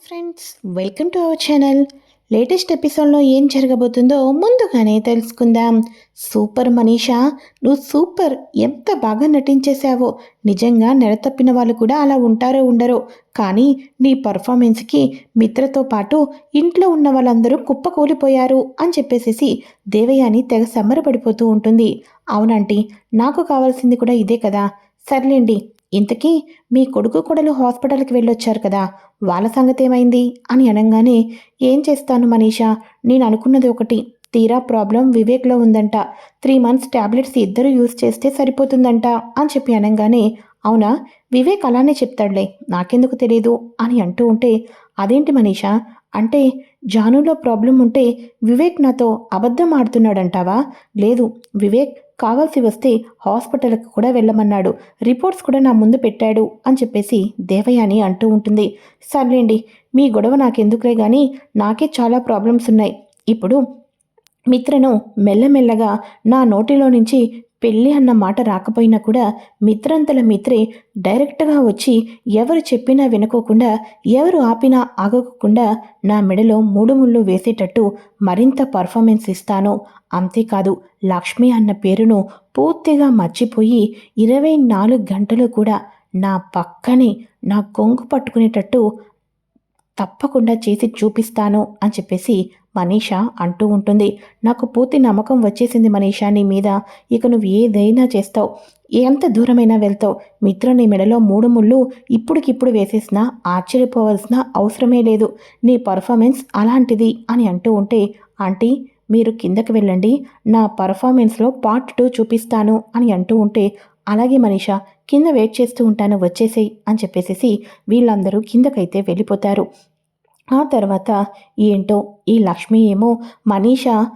Friends welcome to our channel latest ఎపిసోడ్లో ఏం జరగబోతుందో ముందుగానే తెలుసుకుందాం. సూపర్ మనీషా నువ్వు సూపర్ ఎంత బాగా నటించేశావో. నిజంగా నెలతప్పిన వాళ్ళు కూడా అలా ఉంటారో ఉండరో. కానీ నీ పర్ఫార్మెన్స్కి మిత్రతో పాటు ఇంట్లో ఉన్న వాళ్ళందరూ కుప్పకూలిపోయారు అని చెప్పేసేసి దేవయాని తెగ సమ్మరపడిపోతూ ఉంటుంది. అవునంటీ నాకు కావాల్సింది కూడా ఇదే కదా. సర్లేండి ఇంతకీ మీ కొడుకు కొడలు హాస్పిటల్కి వెళ్ళొచ్చారు కదా వాళ్ళ సంగతి ఏమైంది అని అనగానే ఏం చేస్తాను మనీషా? నేను అనుకున్నది ఒకటి. తీరా ప్రాబ్లం వివేక్లో ఉందంట. త్రీ మంత్స్ ట్యాబ్లెట్స్ ఇద్దరు యూజ్ చేస్తే సరిపోతుందంట అని చెప్పి అనగానే అవునా? వివేక్ అలానే చెప్తాడులే. నాకెందుకు తెలియదు అని అంటూ ఉంటే అదేంటి మనీషా? అంటే జానులో ప్రాబ్లం ఉంటే వివేక్ నాతో అబద్ధం ఆడుతున్నాడంటావా? లేదు వివేక్ కావాల్సి వస్తే హాస్పిటల్కి కూడా వెళ్ళమన్నాడు. రిపోర్ట్స్ కూడా నా ముందు పెట్టాడు అని చెప్పేసి దేవయాని అంటూ ఉంటుంది. సర్లేండి మీ గొడవ నాకెందుకులే కానీ నాకే చాలా ప్రాబ్లమ్స్ ఉన్నాయి. ఇప్పుడు మిత్రను మెల్లమెల్లగా నా నోటిలో నుంచి పెళ్ళి అన్న మాట రాకపోయినా కూడా మిత్రంతల మిత్రే డైరెక్ట్గా వచ్చి ఎవరు చెప్పినా వినుకోకుండా ఎవరు ఆపినా ఆగకుండా నా మెడలో మూడు ముళ్ళు వేసేటట్టు మరింత పర్ఫార్మెన్స్ ఇస్తాను. అంతేకాదు లక్ష్మి అన్న పేరును పూర్తిగా మర్చిపోయి ఇరవై నాలుగు గంటలు కూడా నా పక్కనే నా కొంగు పట్టుకునేటట్టు తప్పకుండా చేసి చూపిస్తాను అని చెప్పేసి మనీషా అంటూ ఉంటుంది. నాకు పూర్తి నమ్మకం వచ్చేసింది మనీషా నీ మీద. ఇక నువ్వు ఏదైనా చేస్తావు. ఎంత దూరమైనా వెళ్తావు. మిత్ర నీ మెడలో మూడు ముళ్ళు ఇప్పటికిప్పుడు వేసేసినా ఆశ్చర్యపోవాల్సిన అవసరమే లేదు. నీ పర్ఫార్మెన్స్ అలాంటిది అని అంటూ ఉంటే ఆంటీ మీరు కిందకి వెళ్ళండి. నా పర్ఫార్మెన్స్లో పార్ట్ టూ చూపిస్తాను అని అంటూ ఉంటే అలాగే మనీషా కింద వెయిట్ చేస్తూ ఉంటాను వచ్చేసేయి అని చెప్పేసేసి వీళ్ళందరూ కిందకైతే వెళ్ళిపోతారు. ఆ తర్వాత ఏంటో? ఈ లక్ష్మి ఏమో మనీషా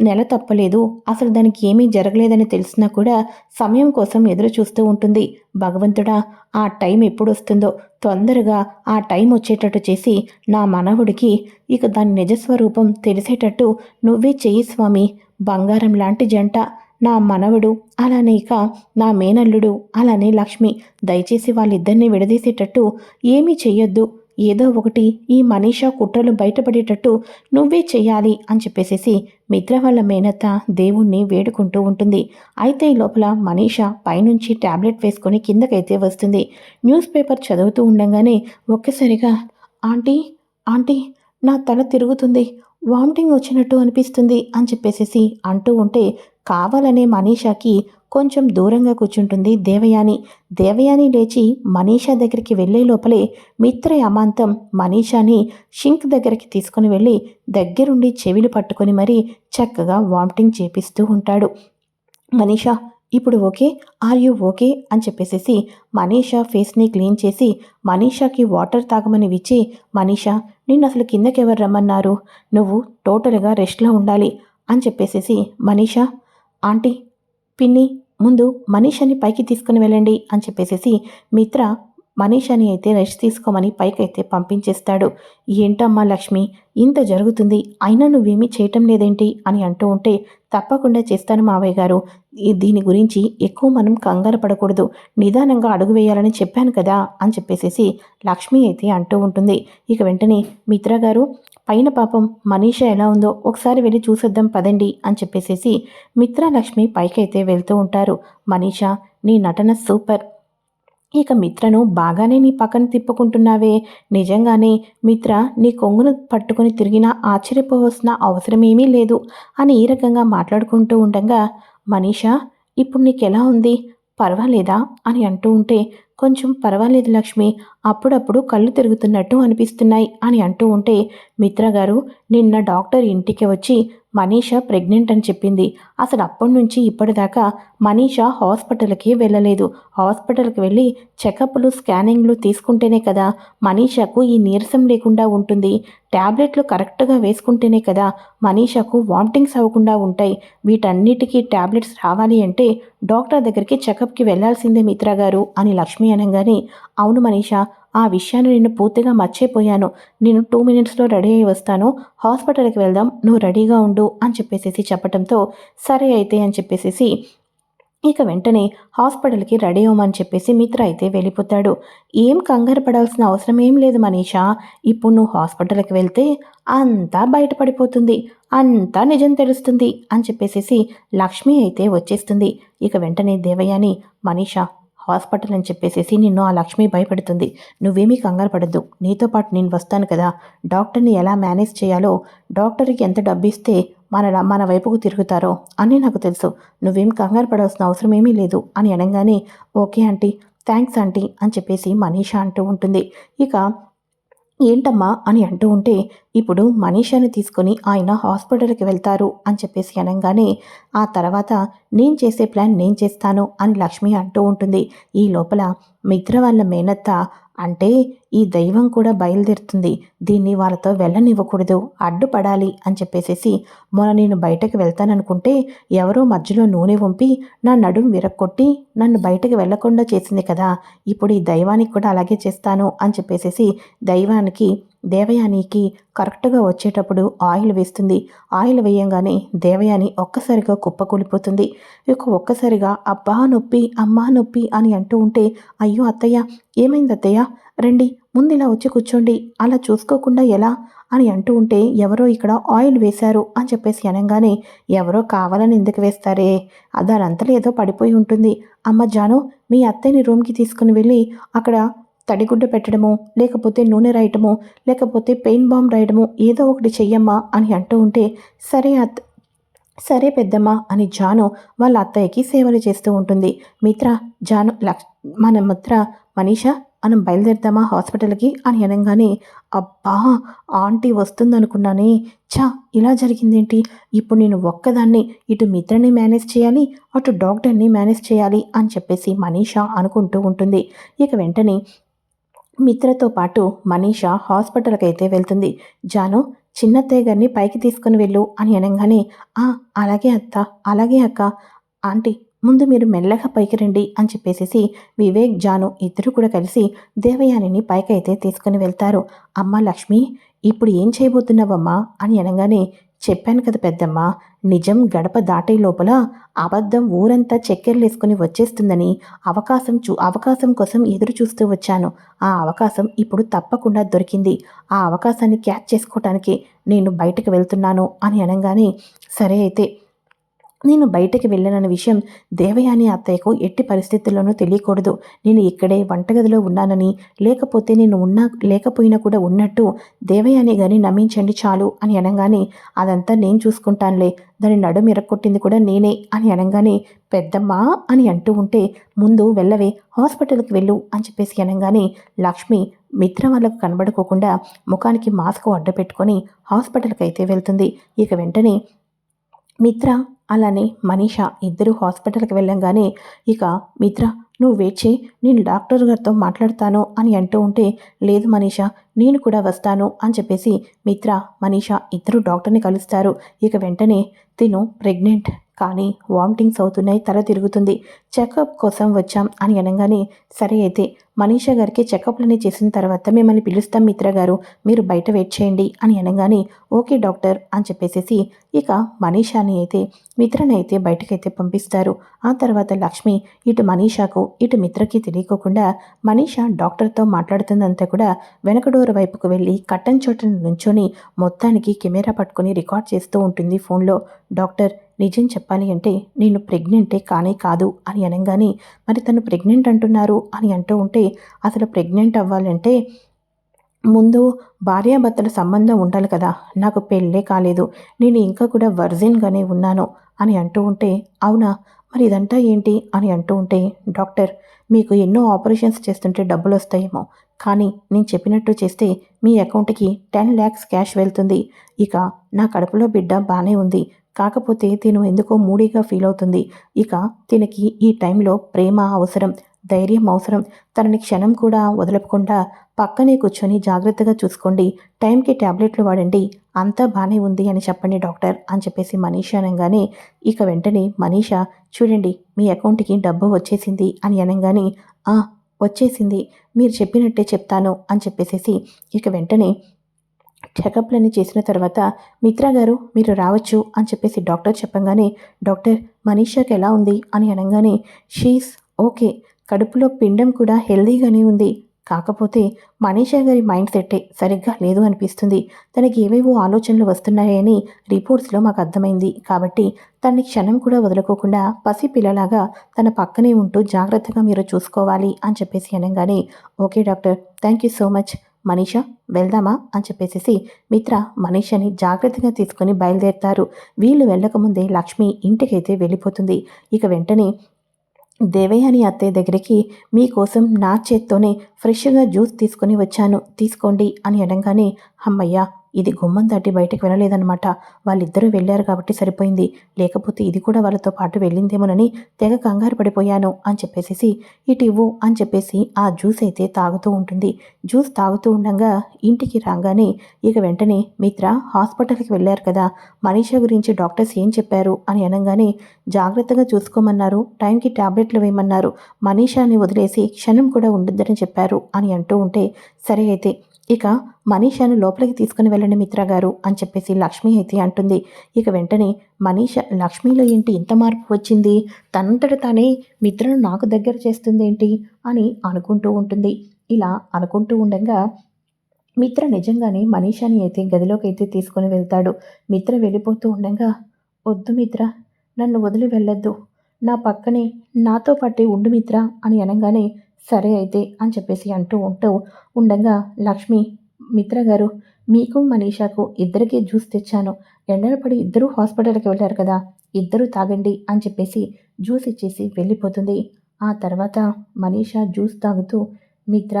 నెల తప్పలేదు. అసలు దానికి ఏమీ జరగలేదని తెలిసినా కూడా సమయం కోసం ఎదురు చూస్తూ ఉంటుంది. భగవంతుడా ఆ టైం ఎప్పుడు వస్తుందో తొందరగా ఆ టైం వచ్చేటట్టు చేసి నా మనవుడికి ఇక దాని నిజస్వరూపం తెలిసేటట్టు నువ్వే చెయ్యి స్వామి. బంగారం లాంటి జంట. నా మనవడు అలానే ఇక నా మేనల్లుడు అలానే లక్ష్మి. దయచేసి వాళ్ళిద్దరిని విడదీసేటట్టు ఏమీ చెయ్యొద్దు. ఏదో ఒకటి ఈ మనీషా కుట్రలు బయటపడేటట్టు నువ్వే చెయ్యాలి అని చెప్పేసేసి మిత్ర వాళ్ళ మేనత్త దేవుణ్ణి వేడుకుంటూ ఉంటుంది. అయితే ఈ లోపల మనీషా పైనుంచి ట్యాబ్లెట్ వేసుకొని కిందకైతే వస్తుంది. న్యూస్ పేపర్ చదువుతూ ఉండగానే ఒక్కసారిగా ఆంటీ ఆంటీ నా తల తిరుగుతుంది. వామిటింగ్ వచ్చినట్టు అనిపిస్తుంది అని చెప్పేసేసి అంటూ ఉంటే కావాలనే మనీషాకి కొంచెం దూరంగా కూర్చుంటుంది దేవయాని. దేవయాని లేచి మనీషా దగ్గరికి వెళ్ళే లోపలే మిత్ర అమాంతం మనీషాని షింక్ దగ్గరికి తీసుకుని వెళ్ళి దగ్గరుండి చెవిలు పట్టుకొని మరీ చక్కగా వామిటింగ్ చేపిస్తూ ఉంటాడు. మనీషా ఇప్పుడు ఓకే? Are you okay? అని చెప్పేసేసి మనీషా ఫేస్ని క్లీన్ చేసి మనీషాకి వాటర్ తాగమని ఇచ్చి మనీషా నిన్ను అసలు కిందకి ఎవరు రమ్మన్నారు? నువ్వు టోటల్గా రెస్ట్లో ఉండాలి అని చెప్పేసేసి మనీషా ఆంటీ పిన్ని ముందు మనీషాని పైకి తీసుకుని వెళ్ళండి అని చెప్పేసేసి మిత్ర మనీషాని అయితే రెస్ట్ తీసుకోమని పైకి అయితే పంపించేస్తాడు. ఏంటమ్మా లక్ష్మి ఇంత జరుగుతుంది అయినా నువ్వేమీ చేయటం లేదేంటి? అని అంటూ ఉంటే తప్పకుండా చేస్తాను మావయ్య గారు. దీని గురించి ఎక్కువ మనం కంగారు పడకూడదు. నిదానంగా అడుగు వేయాలని చెప్పాను కదా అని చెప్పేసేసి లక్ష్మి అయితే అంటూ ఉంటుంది. ఇక వెంటనే మిత్ర గారు పైన పాపం మనీష ఎలా ఉందో ఒకసారి వెళ్ళి చూసొద్దాం పదండి అని చెప్పేసేసి మిత్ర లక్ష్మి పైకైతే వెళ్తూ ఉంటారు. మనీష నీ నటన సూపర్. ఇక మిత్రను బాగానే నీ పక్కన తిప్పుకుంటున్నావే. నిజంగానే మిత్ర నీ కొంగును పట్టుకుని తిరిగినా ఆశ్చర్యపోవలసిన అవసరమేమీ లేదు అని ఈ రకంగా మాట్లాడుకుంటూ ఉండగా మనీష ఇప్పుడు నీకెలా ఉంది? పర్వాలేదా? అని అంటూ ఉంటే కొంచెం పర్వాలేదు లక్ష్మి అప్పుడప్పుడు కళ్ళు తిరుగుతున్నట్టు అనిపిస్తున్నాయి అని అంటూ ఉంటే మిత్ర గారు నిన్న డాక్టర్ ఇంటికి వచ్చి మనీషా ప్రెగ్నెంట్ అని చెప్పింది. అసలు అప్పటి నుంచి ఇప్పటిదాకా మనీషా హాస్పిటల్కి వెళ్ళలేదు. హాస్పిటల్కి వెళ్ళి చెకప్లు స్కానింగ్లు తీసుకుంటేనే కదా మనీషాకు ఈ నీరసం లేకుండా ఉంటుంది. ట్యాబ్లెట్లు కరెక్ట్గా వేసుకుంటేనే కదా మనీషాకు వామిటింగ్స్ అవ్వకుండా ఉంటాయి. వీటన్నిటికీ ట్యాబ్లెట్స్ రావాలి అంటే డాక్టర్ దగ్గరికి చెకప్కి వెళ్ళాల్సిందే మిత్ర గారు అని లక్ష్మి అనగానే అవును మనీషా ఆ విషయాన్ని నేను పూర్తిగా మర్చిపోయాను. నేను టూ మినిట్స్లో రెడీ అయి వస్తాను. హాస్పిటల్కి వెళ్దాం. నువ్వు రెడీగా ఉండు అని చెప్పేసేసి చెప్పడంతో సరే అయితే అని చెప్పేసి ఇక వెంటనే హాస్పిటల్కి రెడీ అవ్వమని చెప్పేసి మిత్ర అయితే వెళ్ళిపోతాడు. ఏం కంగారు పడాల్సిన అవసరం ఏం లేదు మనీషా. ఇప్పుడు నువ్వు హాస్పిటల్కి వెళ్తే అంతా బయటపడిపోతుంది. అంతా నిజం తెలుస్తుంది అని చెప్పేసేసి లక్ష్మి అయితే వచ్చేస్తుంది. ఇక వెంటనే దేవయాని మనీషా హాస్పిటల్ అని చెప్పేసేసి నిన్ను ఆ లక్ష్మి భయపెడుతుంది. నువ్వేమీ కంగారు పడద్దు. నీతో పాటు నేను వస్తాను కదా. డాక్టర్ని ఎలా మేనేజ్ చేయాలో డాక్టర్కి ఎంత డబ్బు ఇస్తే మన మన వైపుకు తిరుగుతారో అని నాకు తెలుసు. నువ్వేం కంగారు పడాల్సిన అవసరం ఏమీ లేదు అని అనగానే ఓకే ఆంటీ థ్యాంక్స్ ఆంటీ అని చెప్పేసి మనీషా అంటూ ఉంటుంది. ఇక ఏంటమ్మా అని అంటూ ఉంటే ఇప్పుడు మనీషాని తీసుకుని ఆయన హాస్పిటల్కి వెళ్తారు అని చెప్పేసి అనగానే ఆ తర్వాత నేను చేసే ప్లాన్ నేను చేస్తాను అని లక్ష్మి అంటూ ఉంటుంది. ఈ లోపల మిత్ర వాళ్ళ మేనత్త అంటే ఈ దైవం కూడా బయలుదేరుతుంది. దీన్ని వాళ్ళతో వెళ్ళనివ్వకూడదు. అడ్డుపడాలి అని చెప్పేసేసి మొన్న నేను బయటకు వెళ్తాననుకుంటే ఎవరో మధ్యలో నూనె వంపి నా నడుం విరక్కొట్టి నన్ను బయటకు వెళ్ళకుండా చేసింది కదా. ఇప్పుడు ఈ దైవానికి కూడా అలాగే చేస్తాను అని చెప్పేసేసి దైవానికి దేవయానికి కరెక్ట్గా వచ్చేటప్పుడు ఆయిల్ వేస్తుంది. ఆయిల్ వేయంగానే దేవయాని ఒక్కసారిగా కుప్పకూలిపోతుంది ఇక ఒక్కసారిగా అబ్బా నొప్పి అమ్మా నొప్పి అని అంటూ ఉంటే అయ్యో అత్తయ్య ఏమైంది అత్తయ్య? రండి ముందు ఇలా వచ్చి కూర్చోండి అలా చూసుకోకుండా ఎలా? అని అంటూ ఉంటే ఎవరో ఇక్కడ ఆయిల్ వేశారు అని చెప్పేసి అనగానే ఎవరో కావాలని ఎందుకు వేస్తారే? దానంతలో ఏదో పడిపోయి ఉంటుంది. అమ్మ జాను మీ అత్తయ్యని రూమ్కి తీసుకుని వెళ్ళి అక్కడ తడిగుడ్డ పెట్టడమో లేకపోతే నూనె రాయటమో లేకపోతే పెయిన్ బాంబ్ రాయడమో ఏదో ఒకటి చెయ్యమ్మా అని అంటూ ఉంటే సరే అత్ సరే పెద్దమ్మ అని జాను వాళ్ళ అత్తయ్యకి సేవలు చేస్తూ ఉంటుంది. మిత్ర జాను లక్ష్ మన మిత్ర మనీషా మనం బయలుదేరుతామా హాస్పిటల్కి అని అనగానే అబ్బా ఆంటీ వస్తుందనుకున్నానే ఛా ఇలా జరిగిందేంటి? ఇప్పుడు నేను ఒక్కదాన్ని ఇటు మిత్రని మేనేజ్ చేయాలి అటు డాక్టర్ని మేనేజ్ చేయాలి అని చెప్పేసి మనీషా అనుకుంటూ ఉంటుంది. ఇక వెంటనే మిత్రతో పాటు మనీషా హాస్పిటల్కి అయితే వెళ్తుంది. జాను చిన్నత్తయ్య గారిని పైకి తీసుకుని వెళ్ళు అని అనగానే ఆ అలాగే అత్త అలాగే అక్క ఆంటీ ముందు మీరు మెల్లగా పైకి రండి అని చెప్పేసి వివేక్ జాను ఇద్దరు కూడా కలిసి దేవయానిని పైకైతే తీసుకుని వెళ్తారు. అమ్మ లక్ష్మి ఇప్పుడు ఏం చేయబోతున్నావమ్మా? అని అనగానే చెప్పాను కదా పెద్దమ్మ నిజం గడప దాటే లోపల అబద్ధం ఊరంతా చక్కెరలేసుకుని వచ్చేస్తుందని అవకాశం చూ అవకాశం కోసం ఎదురు చూస్తూ వచ్చాను. ఆ అవకాశం ఇప్పుడు తప్పకుండా దొరికింది. ఆ అవకాశాన్ని క్యాచ్ చేసుకోవటానికి నేను బయటకు వెళ్తున్నాను అని అనగానే సరే అయితే నేను బయటకి వెళ్ళనన్న విషయం దేవయాని అత్తయ్యకు ఎట్టి పరిస్థితుల్లోనూ తెలియకూడదు. నేను ఇక్కడే వంటగదిలో ఉన్నానని లేకపోతే నేను ఉన్నా లేకపోయినా కూడా ఉన్నట్టు దేవయాని గాని నమ్మించండి చాలు అని అనగానే అదంతా నేను చూసుకుంటానులే దాని నడుము ఎరక్కొట్టింది కూడా నేనే అని అనగానే పెద్దమ్మా అని అంటూ ఉంటే ముందు వెళ్ళవే హాస్పిటల్కి వెళ్ళు అని చెప్పేసి అనగానే లక్ష్మి మిత్ర వాళ్ళకు కనబడుకోకుండా ముఖానికి మాస్క్ అడ్డ పెట్టుకొని హాస్పిటల్కి అయితే వెళ్తుంది. ఇక వెంటనే మిత్ర అలానే మనీష ఇద్దరు హాస్పిటల్కి వెళ్ళంగానే ఇక మిత్ర నువ్వు వెయిట్ చేయి. నేను డాక్టర్ గారితో మాట్లాడతాను అని అంటూ ఉంటే లేదు మనీష నేను కూడా వస్తాను అని చెప్పేసి మిత్ర మనీష ఇద్దరు డాక్టర్ని కలుస్తారు. ఇక వెంటనే తిను ప్రెగ్నెంట్. కానీ వామిటింగ్స్ అవుతున్నాయి తల తిరుగుతుంది. చెకప్ కోసం వచ్చాం అని అనగానే సరే అయితే మనీషా గారికి చెకప్లని చేసిన తర్వాత మిమ్మల్ని పిలుస్తాం మిత్ర గారు. మీరు బయట వెయిట్ చేయండి అని అనగానే ఓకే డాక్టర్ అని చెప్పేసేసి ఇక మనీషాని అయితే మిత్రనైతే అయితే బయటకైతే పంపిస్తారు. ఆ తర్వాత లక్ష్మి ఇటు మనీషాకు ఇటు మిత్రకి తెలియకోకుండా మనీషా డాక్టర్తో మాట్లాడుతుందంతా కూడా వెనకడోర వైపుకు వెళ్ళి కట్టన్ చోట నుంచొని మొత్తానికి కెమెరా పట్టుకొని రికార్డ్ చేస్తూ ఉంటుంది ఫోన్లో. డాక్టర్ నిజం చెప్పాలి అంటే నేను ప్రెగ్నెంటే కానే కాదు అని అనగానే మరి తను ప్రెగ్నెంట్ అంటున్నారు? అని అంటూ ఉంటే అసలు ప్రెగ్నెంట్ అవ్వాలంటే ముందు భార్యాభర్తల సంబంధం ఉండాలి కదా. నాకు పెళ్ళే కాలేదు. నేను ఇంకా కూడా వర్జిన్గానే ఉన్నాను అని అంటూ ఉంటే అవునా? మరి ఇదంతా ఏంటి అని అంటూ ఉంటే డాక్టర్ మీకు ఎన్నో ఆపరేషన్స్ చేస్తుంటే డబ్బులు వస్తాయేమో. కానీ నేను చెప్పినట్టు చేస్తే మీ అకౌంట్కి టెన్ ల్యాక్స్ క్యాష్ వెళ్తుంది. ఇక నా కడుపులో బిడ్డ బాగానే ఉంది. కాకపోతే తిను ఎందుకో మూడీగా ఫీల్ అవుతుంది. ఇక తినకి ఈ టైంలో ప్రేమ అవసరం. ధైర్యం అవసరం. తనని క్షణం కూడా వదలకుండా పక్కనే కూర్చొని జాగ్రత్తగా చూసుకోండి. టైంకి ట్యాబ్లెట్లు వాడండి. అంతా బాగానే ఉంది అని చెప్పండి డాక్టర్ అని చెప్పేసి మనీష అనగానే ఇక వెంటనే మనీష చూడండి మీ అకౌంట్కి డబ్బు వచ్చేసింది అని అనగానే వచ్చేసింది. మీరు చెప్పినట్టే చెప్తాను అని చెప్పేసేసి ఇక వెంటనే చెకప్లన్నీ చేసిన తర్వాత మిత్ర గారు మీరు రావచ్చు అని చెప్పేసి డాక్టర్ చెప్పంగానే డాక్టర్ మనీషాకి ఎలా ఉంది అని అనగానే షీస్ ఓకే. కడుపులో పిండం కూడా హెల్దీగానే ఉంది. కాకపోతే మనీషా గారి మైండ్ సెట్టే సరిగ్గా లేదు అనిపిస్తుంది. తనకి ఏవేవో ఆలోచనలు వస్తున్నాయని రిపోర్ట్స్లో మాకు అర్థమైంది. కాబట్టి తనని క్షణం కూడా వదులుకోకుండా పసిపిల్లలాగా తన పక్కనే ఉంటూ జాగ్రత్తగా మీరు చూసుకోవాలి అని చెప్పేసి అనగానే okay doctor thank you so much. Manisha వెళ్దామా? అని చెప్పేసి మిత్ర మనీషని జాగ్రత్తగా తీసుకొని బయలుదేరుతారు. వీళ్ళు వెళ్ళకముందే లక్ష్మి ఇంటికైతే వెళ్ళిపోతుంది. ఇక వెంటనే దేవయ్య అని అత్తయ్య దగ్గరికి మీకోసం నా చేత్తోనే ఫ్రెష్గా జ్యూస్ తీసుకొని వచ్చాను తీసుకోండి అని అనగానే అమ్మయ్య ఇది గుమ్మం దాటి బయటకు వెళ్ళలేదన్నమాట. వాళ్ళిద్దరూ వెళ్ళారు కాబట్టి సరిపోయింది. లేకపోతే ఇది కూడా వాళ్ళతో పాటు వెళ్ళిందేమోనని తెగ కంగారు పడిపోయాను అని చెప్పేసి ఇటు ఇవ్వు అని చెప్పేసి ఆ జ్యూస్ అయితే తాగుతూ ఉంటుంది. జ్యూస్ తాగుతూ ఉండగా ఇంటికి రాగానే ఇక వెంటనే మిత్ర హాస్పిటల్కి వెళ్ళారు కదా మనీషా గురించి డాక్టర్స్ ఏం చెప్పారు? అని అనగానే జాగ్రత్తగా చూసుకోమన్నారు. టైంకి ట్యాబ్లెట్లు వేయమన్నారు. మనీషాని వదిలేసి క్షణం కూడా ఉండొద్దని చెప్పారు అని అంటూ ఉంటే సరే అయితే ఇక మనీషాను లోపలికి తీసుకుని వెళ్ళండి మిత్ర గారు అని చెప్పేసి లక్ష్మి అయితే అంటుంది. ఇక వెంటనే మనీష లక్ష్మిలో ఏంటి ఇంత మార్పు వచ్చింది? తనంతట తానే మిత్రను నాకు దగ్గర చేస్తుంది ఏంటి? అని అనుకుంటూ ఉంటుంది. ఇలా అనుకుంటూ ఉండగా మిత్ర నిజంగానే మనీషాని అయితే గదిలోకి అయితే తీసుకుని వెళ్తాడు. మిత్ర వెళ్ళిపోతూ ఉండగా వద్దు మిత్ర నన్ను వదిలి వెళ్ళొద్దు. నా పక్కనే నాతో పాటే ఉండు మిత్ర అని అనగానే సరే అయితే అని చెప్పేసి అంటూ ఉంటూ ఉండగా లక్ష్మి మిత్ర గారు మీకు మనీషాకు ఇద్దరికీ జ్యూస్ తెచ్చాను. ఎండలు పడి ఇద్దరూ హాస్పిటల్కి వెళ్ళారు కదా ఇద్దరూ తాగండి అని చెప్పేసి జ్యూస్ ఇచ్చేసి వెళ్ళిపోతుంది. ఆ తర్వాత మనీషా జ్యూస్ తాగుతూ మిత్ర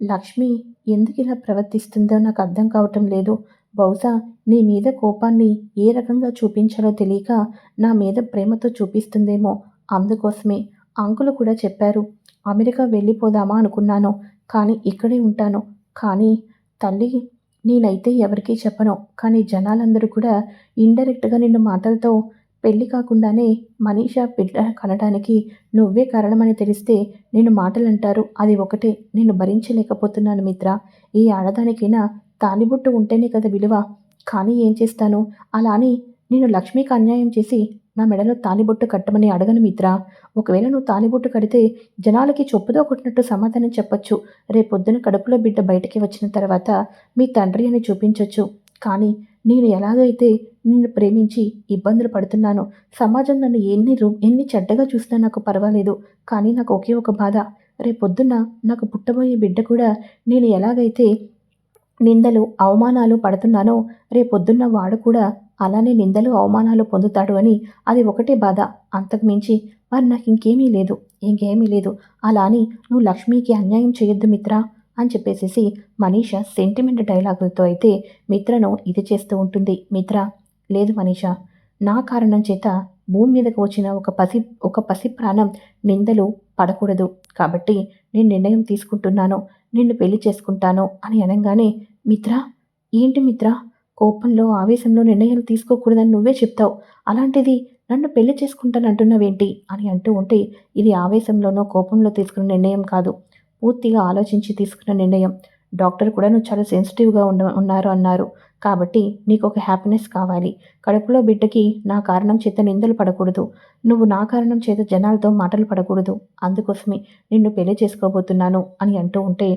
లక్ష్మి ఎందుకు ఇలా ప్రవర్తిస్తుందో నాకు అర్థం కావటం లేదు. బహుశా నీ మీద కోపాన్ని ఏ రకంగా చూపించాలో తెలియక నా మీద ప్రేమతో చూపిస్తుందేమో అందుకోసమే. అంకులు కూడా చెప్పారు అమెరికా వెళ్ళిపోదామా అనుకున్నాను. కానీ ఇక్కడే ఉంటాను. కానీ తల్లి నేనైతే ఎవరికీ చెప్పను. కానీ జనాలందరూ కూడా ఇండైరెక్ట్గా నిన్ను మాటలతో పెళ్ళి కాకుండానే మనీషా బిడ్డ కనడానికి నువ్వే కారణమని తెలిస్తే నేను మాటలంటారు. అది ఒకటే. నేను భరించలేకపోతున్నాను మిత్ర. ఈ ఆడదానికైనా తాలిబుట్టు ఉంటేనే కదా విలువ. కానీ ఏం చేస్తాను? అలా అని నేను లక్ష్మికి అన్యాయం చేసి నా మెడలో తాలిబొట్టు కట్టమని అడగను మిత్ర. ఒకవేళ నువ్వు తాలిబొట్టు కడితే జనాలకి చొప్పుదో కొట్టినట్టు సమాధానం చెప్పొచ్చు. రేపొద్దున కడుపులో బిడ్డ బయటికి వచ్చిన తర్వాత మీ తండ్రి అని చూపించవచ్చు కానీ నేను ఎలాగైతే నిన్ను ప్రేమించి ఇబ్బందులు పడుతున్నానో సమాజం నన్ను ఎన్ని రూ ఎన్ని చెడ్డగా చూసినా నాకు పర్వాలేదు. కానీ నాకు ఒకే ఒక బాధ. రేపొద్దున నాకు పుట్టబోయే బిడ్డ కూడా నేను ఎలాగైతే నిందలు అవమానాలు పడుతున్నానో రేపొద్దున్న వాడు కూడా అలానే నిందలు అవమానాలు పొందుతాడు అని అది ఒకటే బాధ. అంతకు మించి మరి నాకు ఇంకేమీ లేదు. ఇంకేమీ లేదు. అలా అని నువ్వు లక్ష్మికి అన్యాయం చేయొద్దు మిత్ర అని చెప్పేసేసి మనీష సెంటిమెంట్ డైలాగులతో అయితే మిత్రను ఇది చేస్తూ ఉంటుంది. మిత్ర లేదు మనీష. నా కారణం చేత భూమి మీదకు వచ్చిన ఒక పసి ఒక పసి ప్రాణం నిందలు పడకూడదు. కాబట్టి నేను నిర్ణయం తీసుకుంటున్నాను. నిన్ను పెళ్ళి చేసుకుంటాను అని అనగానే మిత్ర ఏంటి మిత్ర? కోపంలో ఆవేశంలో నిర్ణయాలు తీసుకోకూడదని నువ్వే చెప్తావు. అలాంటిది నన్ను పెళ్ళి చేసుకుంటానంటున్నావేంటి అని అంటూ ఉంటే ఇది ఆవేశంలోనో కోపంలో తీసుకున్న నిర్ణయం కాదు. పూర్తిగా ఆలోచించి తీసుకున్న నిర్ణయం. డాక్టర్ కూడా నువ్వు చాలా సెన్సిటివ్గా ఉండ ఉన్నారు అన్నారు. కాబట్టి నీకు ఒక హ్యాపీనెస్ కావాలి. కడుపులో బిడ్డకి నా కారణం చేత నిందలు పడకూడదు. నువ్వు నా కారణం చేత జనాలతో మాటలు పడకూడదు. అందుకోసమే నిన్ను పెళ్ళి చేసుకోబోతున్నాను అని అంటూ ఉంటే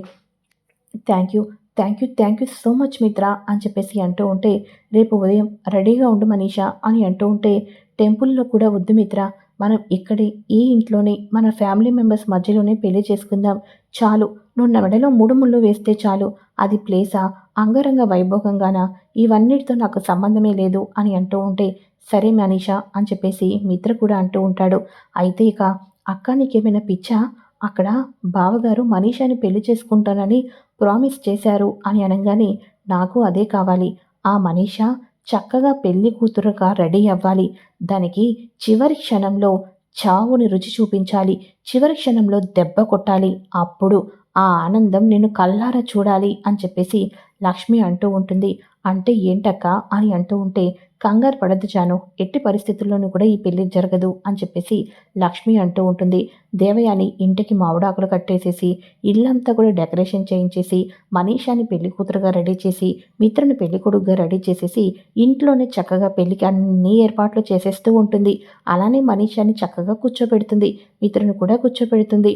thank you. Thank you thank you so much Mitra అని చెప్పేసి అంటూ ఉంటే రేపు ఉదయం రెడీగా ఉండు మనీషా అని అంటూ ఉంటే టెంపుల్లో కూడా వద్దు మిత్ర. మనం ఇక్కడే ఈ ఇంట్లోనే మన ఫ్యామిలీ మెంబర్స్ మధ్యలోనే పెళ్ళి చేసుకుందాం. చాలు నువ్వు నా మెడలో మూడు ముళ్ళు వేస్తే చాలు. అది ప్లేసా? అంగరంగ వైభోగంగానా? ఇవన్నిటితో నాకు సంబంధమే లేదు అని అంటూ ఉంటే సరే మనీషా అని చెప్పేసి మిత్ర కూడా అంటూ ఉంటాడు. అయితే ఇక అక్క నీకేమైనా పిచ్చా? అక్కడ బావగారు మనీషాని పెళ్ళి చేసుకుంటానని ప్రామిస్ చేశారు అని అనగానే నాకు అదే కావాలి. ఆ మనీషా చక్కగా పెళ్ళి కూతురుగా రెడీ అవ్వాలి. దానికి చివరి క్షణంలో చావుని రుచి చూపించాలి. చివరి క్షణంలో దెబ్బ కొట్టాలి. అప్పుడు ఆ ఆనందం నేను కల్లారా చూడాలి అని చెప్పేసి లక్ష్మి అంటూ ఉంటుంది. అంటే ఏంటక్క? అని అంటూ ఉంటే కంగారు పడద్దు జాను ఎట్టి పరిస్థితుల్లోనూ కూడా ఈ పెళ్ళి జరగదు అని చెప్పేసి లక్ష్మి అంటూ ఉంటుంది. దేవయాని ఇంటికి మామిడాకులు కట్టేసేసి ఇల్లంతా కూడా డెకరేషన్ చేయించేసి మనీషాని పెళ్ళి కూతురుగా రెడీ చేసి మిత్రుని పెళ్ళి కొడుకుగా రెడీ చేసేసి ఇంట్లోనే చక్కగా పెళ్ళికి అన్ని ఏర్పాట్లు చేసేస్తూ ఉంటుంది. అలానే మనీషాని చక్కగా కూర్చోబెడుతుంది. మిత్రుని కూడా కూర్చోబెడుతుంది.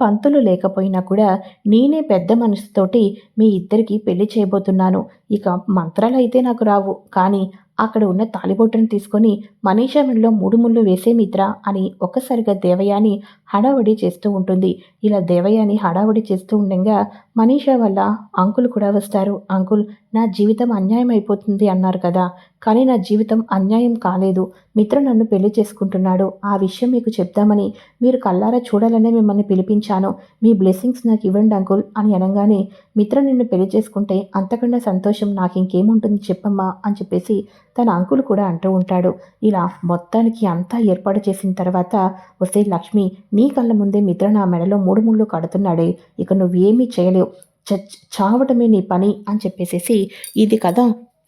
పంతులు లేకపోయినా కూడా నేనే పెద్ద మనసుతోటి మీ ఇద్దరికి పెళ్ళి చేయబోతున్నాను. ఇక మంత్రాలు అయితే నాకు రావు. కానీ అక్కడ ఉన్న తాలిబొట్టును తీసుకొని మనీషా మూడు ముళ్ళు వేసే మిత్ర అని ఒక్కసారిగా దేవయాని హడావడి చేస్తూ ఉంటుంది. ఇలా దేవయాని హడావడి చేస్తూ ఉండగా మనీషా వల్ల అంకుల్ కూడా వస్తారు. అంకుల్ నా జీవితం అన్యాయం అయిపోతుంది అన్నారు కదా. కానీ నా జీవితం అన్యాయం కాలేదు. మిత్ర నన్ను పెళ్ళి చేసుకుంటున్నాడు. ఆ విషయం మీకు చెప్దామని మీరు కల్లారా చూడాలనే మిమ్మల్ని పిలిపించాను. మీ బ్లెస్సింగ్స్ నాకు ఇవ్వండి అంకుల్ అని అనగానే మిత్ర నిన్ను పెళ్ళి చేసుకుంటే అంతకన్నా సంతోషం నాకు ఇంకేముంటుంది చెప్పమ్మా అని చెప్పేసి తన అంకుల్ కూడా అంటూ ఉంటాడు. ఇలా మొత్తానికి అంతా ఏర్పాటు చేసిన తర్వాత వస్తే లక్ష్మి నీ కళ్ళ ముందే మిత్ర నా మెడలో మూడు ముళ్ళు కడుతున్నాడే. ఇక నువ్వేమీ చేయలేవు. చ చావటమే నీ పని అని చెప్పేసేసి ఇది కదా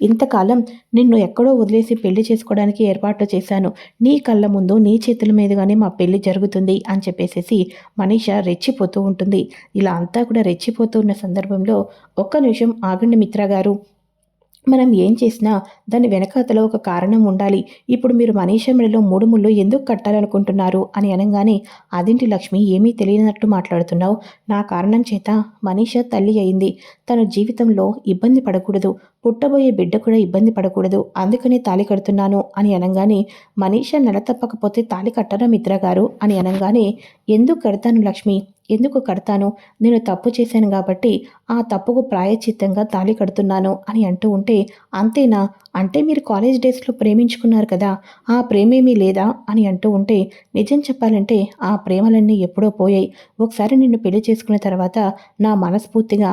ఇంతకాలం నిన్ను ఎక్కడో వదిలేసి పెళ్ళి చేసుకోవడానికి ఏర్పాట్లు చేశాను. నీ కళ్ళ ముందు నీ చేతుల మీదుగానే మా పెళ్ళి జరుగుతుంది అని చెప్పేసేసి మనీష రెచ్చిపోతూ ఉంటుంది. ఇలా అంతా కూడా రెచ్చిపోతూ ఉన్న సందర్భంలో ఒక్క నిమిషం ఆగండి మిత్ర గారు. మనం ఏం చేసినా దాని వెనకాతలో ఒక కారణం ఉండాలి. ఇప్పుడు మీరు మనీషా మెడలో మూడు ముళ్ళు ఎందుకు కట్టాలనుకుంటున్నారు? అని అనగానే అదింటి లక్ష్మి ఏమీ తెలియనట్టు మాట్లాడుతున్నావు? నా కారణం చేత మనీష తల్లి అయింది. తన జీవితంలో ఇబ్బంది పడకూడదు. పుట్టబోయే బిడ్డ కూడా ఇబ్బంది పడకూడదు. అందుకనే తాలి కడుతున్నాను అని అనగానే మనీష నెల తప్పకపోతే తాలి కట్టరా మిత్రగారు అని అనగానే ఎందుకు కడతాను లక్ష్మి? ఎందుకు కడతాను? నేను తప్పు చేశాను కాబట్టి ఆ తప్పుకు ప్రాయచిత్తంగా తాళి కడుతున్నాను అని అంటూ ఉంటే అంతేనా? అంటే మీరు కాలేజ్ డేస్లో ప్రేమించుకున్నారు కదా ఆ ప్రేమేమీ లేదా? అని అంటూ ఉంటే నిజం చెప్పాలంటే ఆ ప్రేమలన్నీ ఎప్పుడో పోయాయి. ఒకసారి నిన్ను పెళ్ళి చేసుకున్న తర్వాత నా మనస్ఫూర్తిగా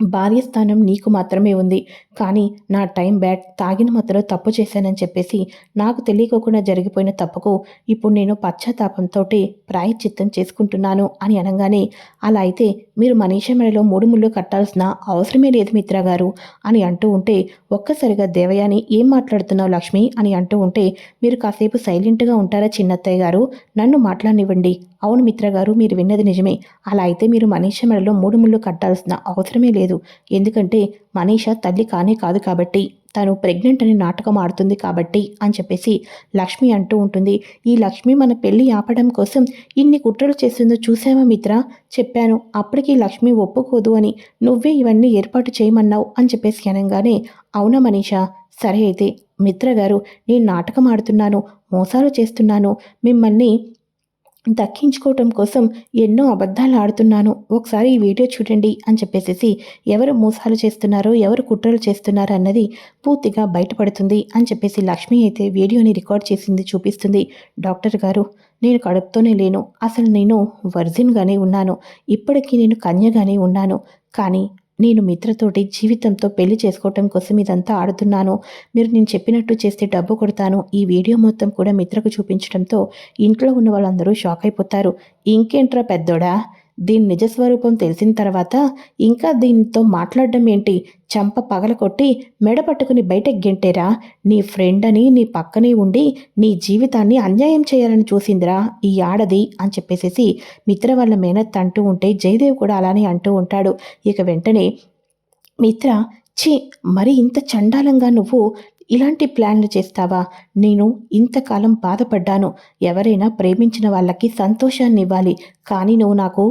భార్య స్థానం నీకు మాత్రమే ఉంది. కానీ నా టైం బ్యాడ్ తాగిన మాత్రం తప్పు చేశానని చెప్పేసి నాకు తెలియకోకుండా జరిగిపోయిన తప్పుకు ఇప్పుడు నేను పశ్చాత్తాపంతో ప్రాయశ్చిత్తం చేసుకుంటున్నాను అని అనగానే అలా అయితే మీరు మనీష మెడలో మూడు ముళ్ళు కట్టాల్సిన అవసరమే లేదు మిత్ర గారు అని అంటూ ఉంటే ఒక్కసారిగా దేవయాని ఏం మాట్లాడుతున్నావు లక్ష్మి అని అంటూ ఉంటే మీరు కాసేపు సైలెంట్గా ఉంటారా చిన్నత్తయ్య గారు? నన్ను మాట్లాడనివ్వండి అవును మిత్ర గారు మీరు విన్నది నిజమే. అలా అయితే మీరు మనీష మెడలో మూడు ముళ్ళు కట్టాల్సిన అవసరమే లేదు. ఎందుకంటే మనీష తల్లి కానే కాదు కాబట్టి తను ప్రెగ్నెంట్ అని నాటకం ఆడుతుంది కాబట్టి అని చెప్పేసి లక్ష్మి అంటూ ఉంటుంది. ఈ లక్ష్మి మన పెళ్ళి ఆపడం కోసం ఇన్ని కుట్రలు చేస్తుందో చూసావా మిత్ర? చెప్పాను. అప్పటికి లక్ష్మి ఒప్పుకోదు అని నువ్వే ఇవన్నీ ఏర్పాటు చేయమన్నావు అని చెప్పేసి అనగానే అవునా మనీషా? సరే అయితే మిత్ర గారు నేను నాటకం ఆడుతున్నాను మోసాలు చేస్తున్నాను. మిమ్మల్ని దక్కించుకోవటం కోసం ఎన్నో అబద్ధాలు ఆడుతున్నాను. ఒకసారి ఈ వీడియో చూడండి అని చెప్పేసి ఎవరు మోసాలు చేస్తున్నారో ఎవరు కుట్రలు చేస్తున్నారో అన్నది పూర్తిగా బయటపడుతుంది అని చెప్పేసి లక్ష్మి అయితే వీడియోని రికార్డ్ చేసింది చూపిస్తుంది డాక్టర్ గారు. నేను కడుపుతోనే లేను. అసలు నేను వర్జిన్గానే ఉన్నాను. ఇప్పటికీ నేను కన్యగానే ఉన్నాను. కానీ నేను మిత్రతోటి జీవితంతో పెళ్ళి చేసుకోవటం కోసం ఇదంతా ఆడుతున్నాను. మీరు నేను చెప్పినట్టు చేస్తే డబ్బు కొడతాను. ఈ వీడియో మొత్తం కూడా మిత్రకు చూపించడంతో ఇంట్లో ఉన్న వాళ్ళందరూ షాక్ అయిపోతారు. ఇంకేంట్రా పెద్దోడా? దీని నిజస్వరూపం తెలిసిన తర్వాత ఇంకా దీనితో మాట్లాడడం ఏంటి? చంప పగల కొట్టి మెడ పట్టుకుని బయటకు గెంటేరా నీ ఫ్రెండ్ అని నీ పక్కనే ఉండి నీ జీవితాన్ని అన్యాయం చేయాలని చూసిందిరా ఈ ఆడది అని చెప్పేసేసి మిత్ర వాళ్ళ మేనత్ అంటూ ఉంటే జయదేవ్ కూడా అలానే అంటూ ఉంటాడు. ఇక వెంటనే మిత్ర ఛీ! మరి ఇంత చండాలంగా నువ్వు ఇలాంటి ప్లాన్లు చేస్తావా? నేను ఇంతకాలం బాధపడ్డాను. ఎవరైనా ప్రేమించిన వాళ్ళకి సంతోషాన్ని ఇవ్వాలి కానీ నువ్వు నాకు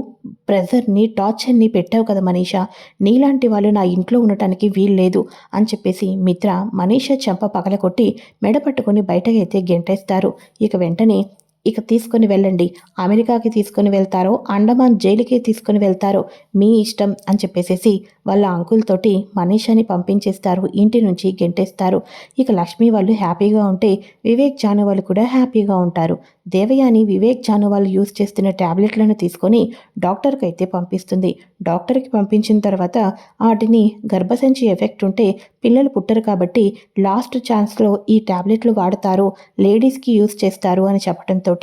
ప్రెజర్ని టార్చర్ని పెట్టావు కదా మనీషా. నీలాంటి వాళ్ళు నా ఇంట్లో ఉండటానికి వీల్లేదు అని చెప్పేసి మిత్ర మనీషా చెంప పగలకొట్టి మెడ పట్టుకొని బయటకైతే గెంటేస్తారు. ఇక వెంటనే ఇక తీసుకొని వెళ్ళండి. అమెరికాకి తీసుకొని వెళ్తారో అండమాన్ జైలుకి తీసుకొని వెళ్తారో మీ ఇష్టం అని చెప్పేసేసి వాళ్ళ అంకుల్ తోటి మనీషాని పంపించేస్తారు. ఇంటి నుంచి గెంటేస్తారు. ఇక లక్ష్మి వాళ్ళు హ్యాపీగా ఉంటే వివేక్ జాను వాళ్ళు కూడా హ్యాపీగా ఉంటారు. దేవయాని వివేక్ జాను వాళ్ళు యూజ్ చేస్తున్న ట్యాబ్లెట్లను తీసుకొని డాక్టర్కి అయితే పంపిస్తుంది. డాక్టర్కి పంపించిన తర్వాత వాటిని గర్భసంచి ఎఫెక్ట్ ఉంటే పిల్లలు పుట్టరు కాబట్టి లాస్ట్ ఛాన్స్లో ఈ ట్యాబ్లెట్లు వాడతారు లేడీస్కి యూజ్ చేస్తారు అని చెప్పడంతో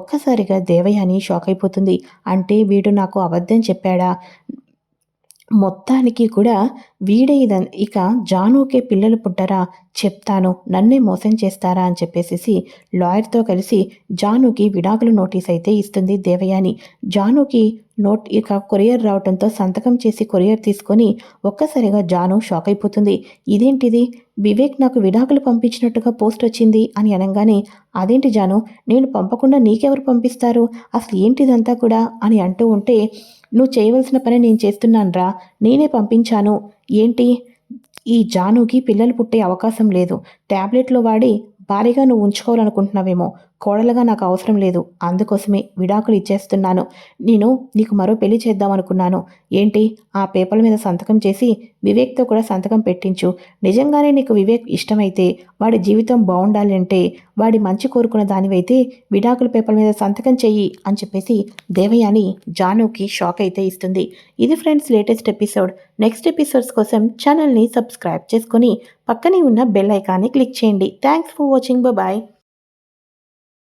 ఒక్కసారిగా దేవయాని షాక్ అయిపోతుంది. అంటే వీడు నాకు అబద్ధం చెప్పాడా? మొత్తానికి కూడా వీడే ఇదన్ ఇక జానుకే పిల్లలు పుట్టరా చెప్తాను నన్నే మోసం చేస్తారా అని చెప్పేసి లాయర్తో కలిసి జానుకి విడాకుల నోటీస్ అయితే ఇస్తుంది దేవయాని. జానుకి నోట్ ఇక కొరియర్ రావడంతో సంతకం చేసి కొరియర్ తీసుకొని ఒక్కసారిగా జాను షాక్ అయిపోతుంది. ఇదేంటిది? వివేక్ నాకు విడాకులు పంపించినట్టుగా పోస్ట్ వచ్చింది అని అనగానే అదేంటి జాను? నేను పంపకుండా నీకెవరు పంపిస్తారు? అసలు ఏంటిదంతా కూడా? అని అంటూ ఉంటే నువ్వు చేయవలసిన పని నేను చేస్తున్నానురా. నేనే పంపించాను. ఏంటి? ఈ జానుకి పిల్లలు పుట్టే అవకాశం లేదు. ట్యాబ్లెట్లు వాడి భారీగా నువ్వు ఉంచుకోవాలనుకుంటున్నావేమో. కోడలుగా నాకు అవసరం లేదు. అందుకోసమే విడాకులు ఇచ్చేస్తున్నాను. నేను నీకు మరో పెళ్ళి చేద్దామనుకున్నాను. ఏంటి? ఆ పేపర్ల మీద సంతకం చేసి వివేక్తో కూడా సంతకం పెట్టించు. నిజంగానే నీకు వివేక్ ఇష్టమైతే వాడి జీవితం బాగుండాలి అంటే వాడి మంచి కోరుకున్న దానివైతే విడాకుల పేపర్ మీద సంతకం చెయ్యి అని చెప్పేసి దేవయాని జానుకి షాక్ అయితే ఇస్తుంది. ఇది friends latest episode. Next episodes కోసం ఛానల్ని సబ్స్క్రైబ్ చేసుకుని పక్కనే ఉన్న బెల్ ఐకాన్ని క్లిక్ చేయండి. Thanks for watching. బాయ్